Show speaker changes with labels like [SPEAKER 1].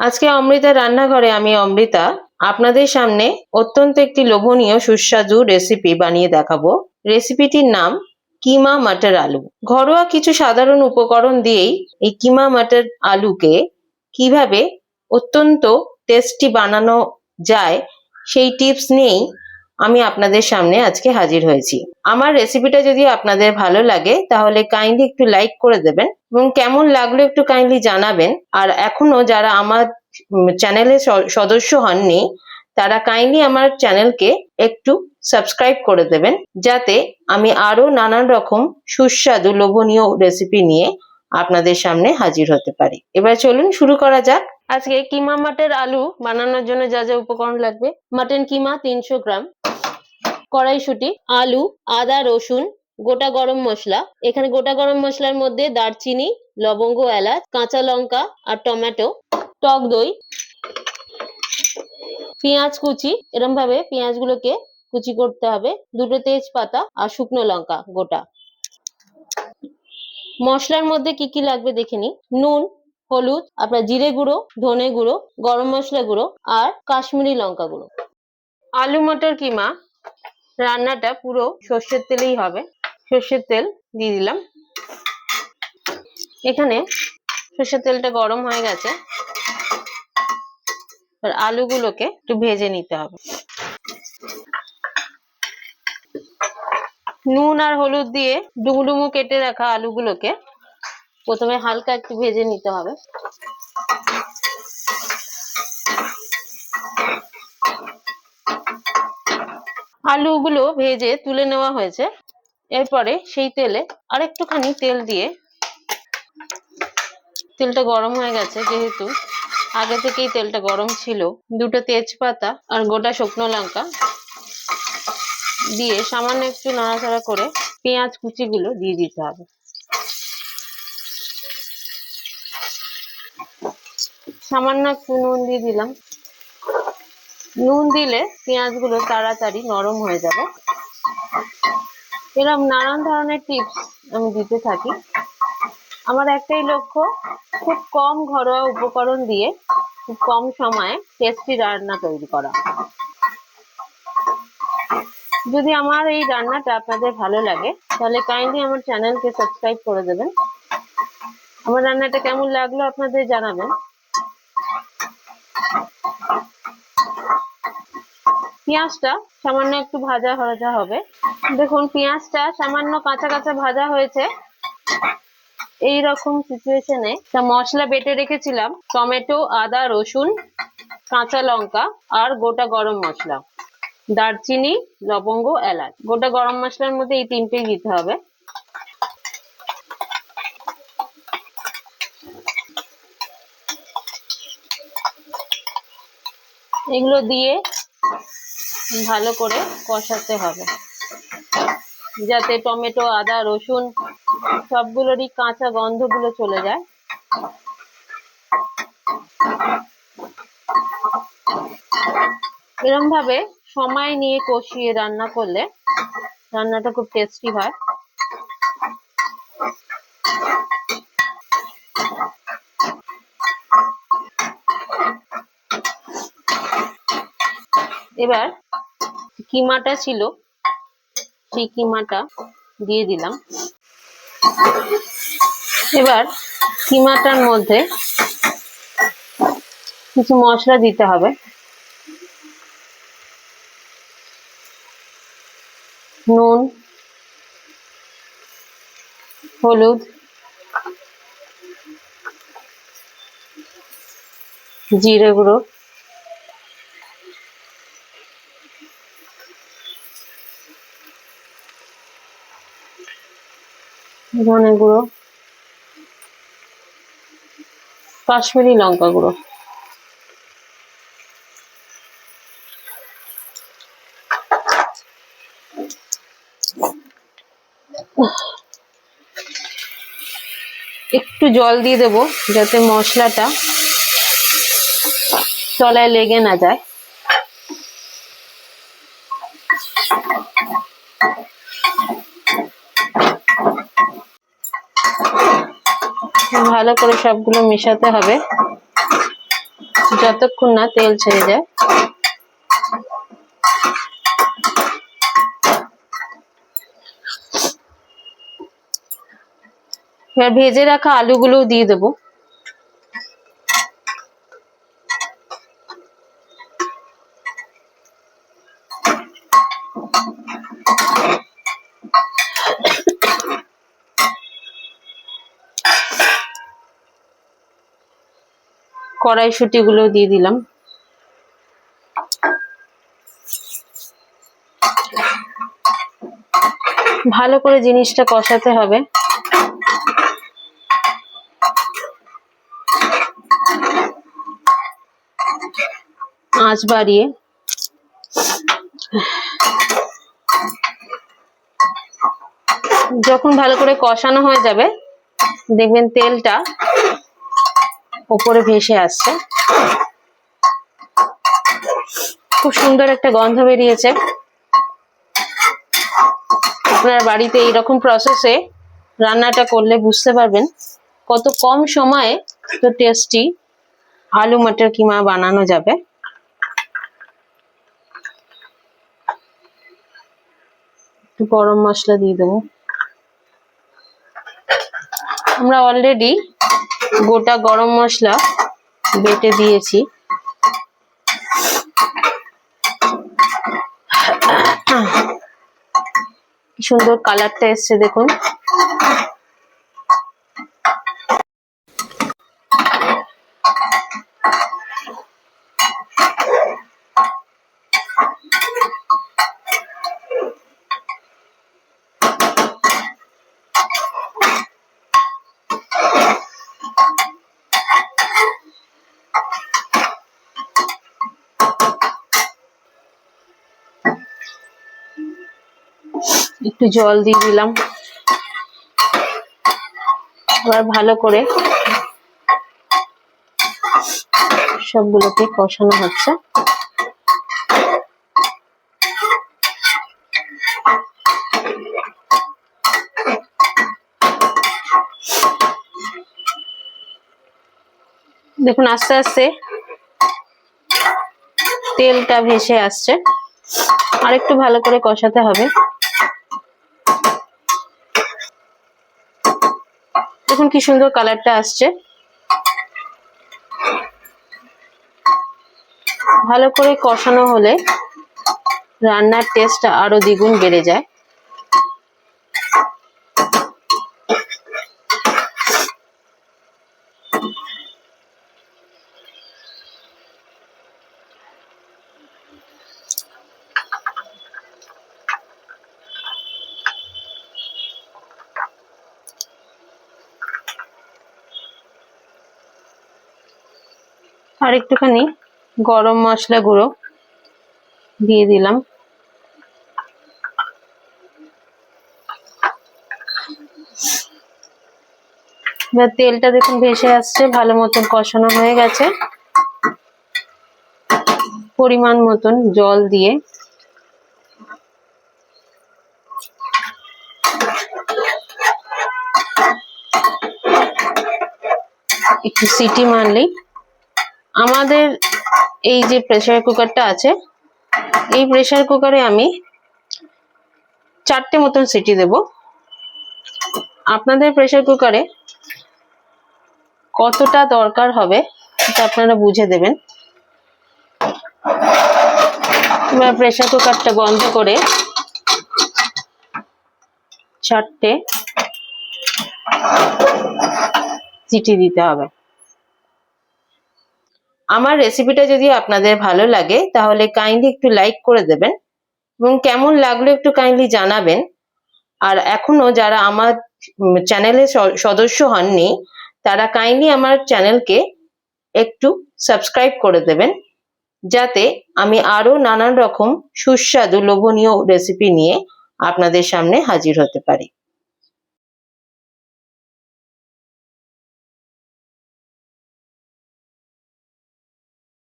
[SPEAKER 1] আজকে অমৃতা রান্নাঘরে আমি অমৃতা। আপনাদের সামনে অত্যন্ত একটি লোভনীয় সুস্বাদু রেসিপি বানিয়ে দেখাবো। রেসিপিটির নাম কিমা মাটার আলু। ঘরোয়া কিছু সাধারণ উপকরণ দিয়েই এই কিমা মাটার আলুকে কীভাবে অত্যন্ত টেস্টি বানানো যায় সেই টিপস নিয়েই আমি আপনাদের সামনে আজকে হাজির হয়েছি। আমার রেসিপিটা যদি আপনাদের ভালো লাগে, তাহলে কাইন্ডলি একটু লাইক করে দেবেন এবং কেমন লাগল একটু কাইন্ডলি জানাবেন। আর এখনও যারা আমার চ্যানেলের সদস্য হননি, তারা কাইন্ডলি আমার চ্যানেলকে একটু সাবস্ক্রাইব করে দেবেন, যাতে আমি আরও নানান রকম সুস্বাদু লোভনীয় রেসিপি নিয়ে আপনাদের সামনে হাজির হতে পারি। এবার চলুন শুরু করা যাক। আজকে কিমা মাটের আলু বানানোর জন্য যা যা উপকরণ লাগবে? মাটন কিমা তিনশো গ্রাম, কড়াইশুটি, আলু, আদা, রসুন, গোটা গরম মশলা। এখানে গোটা গরম মশলার মধ্যে দারচিনি, লবঙ্গ, এলাচ, কাঁচা লঙ্কা আর টমেটো, টক দই, পেঁয়াজ কুচি। এরম ভাবে পেঁয়াজগুলোকে কুচি করতে হবে। দুটো তেজপাতা আর শুকনো লঙ্কা গোটা। মশলার মধ্যে কি কি লাগবে দেখে নিই। নুন হলুদ, আপনার জিরে গুঁড়ো, ধনে গুঁড়ো, গরম মশলা গুঁড়ো আর কাশ্মীরি লঙ্কা গুঁড়ো। আলু মটর কিমা, রান্নাটা পুরো সর্ষের তেলেই হবে। সর্ষের তেল দিয়ে দিলাম। এখানে সর্ষের তেলটা গরম হয়ে গেছে। আর আলুগুলোকে একটু ভেজে নিতে হবে। নুন আর হলুদ দিয়ে ডুমুডুমু কেটে রাখা আলুগুলোকে প্রথমে হালকা একটু ভেজে নিতে হবে। আলুগুলো ভেজে তুলে নেওয়া হয়েছে। এরপরে সেই তেলে আর একটুখানি তেল দিয়ে তেলটা গরম হয়ে গেছে যেহেতু। আগে থেকেই তেলটা গরম ছিল। দুটো তেজপাতা আর গোটা শুকনো লঙ্কা দিয়ে সামান্য একটু নাড়াচাড়া করে পেঁয়াজ কুচিগুলো দিয়ে দিতে হবে। সামান্য একটু নুন দিয়ে দিলাম। নুন দিলে পেঁয়াজগুলো তাড়াতাড়ি নরম হয়ে যাবে। এরকম নানান ধরনের টিপস আমি দিতে থাকি। আমার একটাই লক্ষ্য, খুব কম ঘরোয়া উপকরণ দিয়ে খুব কম সময়ে টেস্টি রান্না তৈরি করা। যদি আমার এই রান্নাটা আপনাদের ভালো লাগে, তাহলে কাইন্ডলি আমার চ্যানেলকে সাবস্ক্রাইব করে দেবেন। আমার রান্নাটা কেমন লাগল আপনাদের জানাবেন। পেঁয়াজটা সামান্য একটু ভাজা ভাজা হবে। দেখুন, পেঁয়াজটা সামান্য কাঁচা কাঁচা ভাজা হয়েছে। এই রকম সিচুয়েশনে মশলা বেটে রেখেছিলাম, টমেটো, আদা, রসুন, কাঁচা লঙ্কা আর গোটা গরম মশলা। দারচিনি, লবঙ্গ, এলাচ। গোটা গরম মশলার মধ্যে এই তিনটেই দিতে হবে। এগুলো দিয়ে ভালো করে কষাতে হবে। যাতে টমেটো, আদা, রসুন সবগুলোরই কাঁচা গন্ধগুলো চলে যায়। এরম ভাবে সময় নিয়ে কষিয়ে রান্না করলে রান্নাটা খুব টেস্টি হয়। এবার কিমাটা ছিল, সেই কিমাটা দিয়ে দিলাম। এবার কিমাটার মধ্যে কিছু মশলা দিতে হবে। নুন, হলুদ, জিরে গুঁড়ো ধনে গুঁড়ো। কাশ্মীরি লঙ্কা গুঁড়ো। একটু জল দিয়ে দেবো যাতে মশলাটা তলায় লেগে না যায়। ভালো করে সবগুলো মেশাতে হবে। যতক্ষণ না তেল ছেড়ে যায়। এবার ভেজে রাখা আলুগুলোও দিয়ে দেবো। কড়াইশুটি গুলো দিয়ে দিলাম। ভালো করে জিনিসটা কষাতে হবে। আঁচ বাড়িয়ে। যখন ভালো করে কষানো হয়ে যাবে, দেখবেন তেলটা ওপরে ভেসে আসছে। খুব সুন্দর একটা গন্ধ বেরিয়েছে। আপনার বাড়িতে এইরকম প্রসেসে রান্নাটা করলে বুঝতে পারবেন কত কম সময়ে তো টেস্টি আলু, মটর কিমা বানানো যাবে। গরম মশলা দিয়ে দেবো। আমরা অলরেডি গোটা গরম মশলা বেটে দিয়েছি। কি সুন্দর কালারটা এসছে দেখুন। একটু জল দিয়ে দিলাম। এবার ভালো করে সবগুলোকে কষানো হচ্ছে। দেখুন, আস্তে আস্তে তেলটা ভেসে আসছে। আর একটু ভালো করে কষাতে হবে। দেখুন কি সুন্দর কালারটা আসছে। ভালো করে কষানো হলে রান্নার টেস্ট আরও দ্বিগুণ বেড়ে যায়। আর একটুখানি গরম মশলা গুঁড়ো দিয়ে দিলাম। এবার তেলটা দেখুন ভেসে আসছে, ভালো মতন কষানো হয়ে গেছে। পরিমাণ মতন জল দিয়ে একটু সিটি মারলেই আমাদের এই যে প্রেসার কুকারটা আছে, এই প্রেসার কুকারে আমি চারটে মতন সিটি দেব। আপনাদের প্রেসার কুকারে কতটা দরকার হবে সেটা আপনারা বুঝে দেবেন। এবার প্রেসার কুকারটা বন্ধ করে চারটে সিটি দিতে হবে। আমার রেসিপিটা যদি আপনাদের ভালো লাগে, তাহলে কাইন্ডলি একটু লাইক করে দেবেন এবং কেমন লাগল একটু কাইন্ডলি জানাবেন। আর এখনও যারা আমার চ্যানেলের সদস্য হননি, তারা কাইন্ডলি আমার চ্যানেলকে একটু সাবস্ক্রাইব করে দেবেন। যাতে আমি আরও নানান রকম সুস্বাদু, লোভনীয় রেসিপি নিয়ে আপনাদের সামনে হাজির হতে পারি।